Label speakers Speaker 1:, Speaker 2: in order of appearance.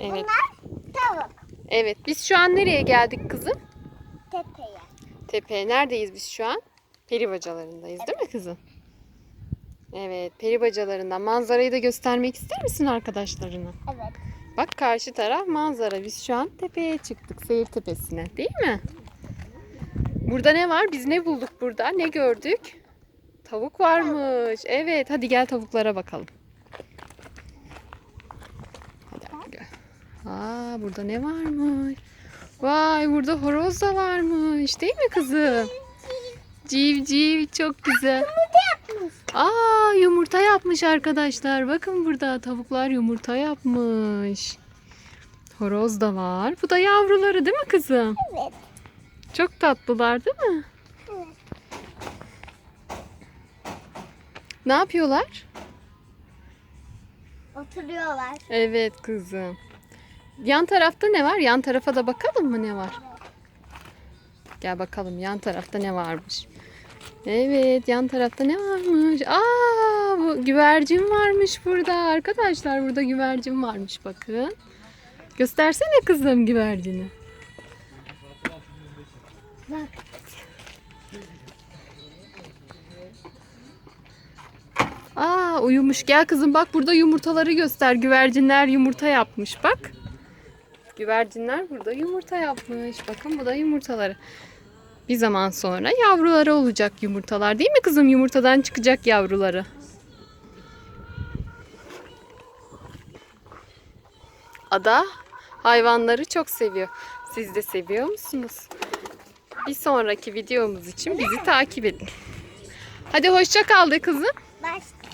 Speaker 1: Evet.
Speaker 2: Bunlar tavuk.
Speaker 1: Evet. Biz şu an nereye geldik kızım?
Speaker 2: Tepeye.
Speaker 1: Tepe. Neredeyiz biz şu an? Peri bacalarındayız değil mi kızım? Evet. Peri bacalarında. Manzarayı da göstermek ister misin arkadaşlarına?
Speaker 2: Evet.
Speaker 1: Bak karşı taraf manzara. Biz şu an tepeye çıktık. Seyir tepesine. Değil mi? Burada ne var? Biz ne bulduk burada? Ne gördük? Tavuk varmış. Evet. Hadi gel tavuklara bakalım. Hadi hadi gel. Aa burada ne varmış? Vay burada horoz da varmış. Değil mi kızım? Civciv çok güzel. Aa yumurta yapmış arkadaşlar. Bakın burada tavuklar yumurta yapmış. Horoz da var. Bu da yavruları değil mi kızım?
Speaker 2: Evet.
Speaker 1: Çok tatlılar değil mi?
Speaker 2: Evet.
Speaker 1: Ne yapıyorlar?
Speaker 2: Oturuyorlar.
Speaker 1: Evet kızım. Yan tarafta ne var? Yan tarafa da bakalım mı ne var? Gel bakalım yan tarafta ne varmış. Evet yan tarafta ne varmış? Aa bu güvercin varmış burada. Arkadaşlar burada güvercin varmış bakın. Göstersene kızım güvercini.
Speaker 2: Bak.
Speaker 1: Aa uyumuş. Gel kızım bak burada yumurtaları göster. Güvercinler yumurta yapmış bak. Güvercinler burada yumurta yapmış. Bakın bu da yumurtaları. Bir zaman sonra yavruları olacak yumurtalar değil mi kızım? Yumurtadan çıkacak yavruları. Ada hayvanları çok seviyor. Siz de seviyor musunuz? Bir sonraki videomuz için bizi takip edin. Hadi hoşça kal kızım.
Speaker 2: Başka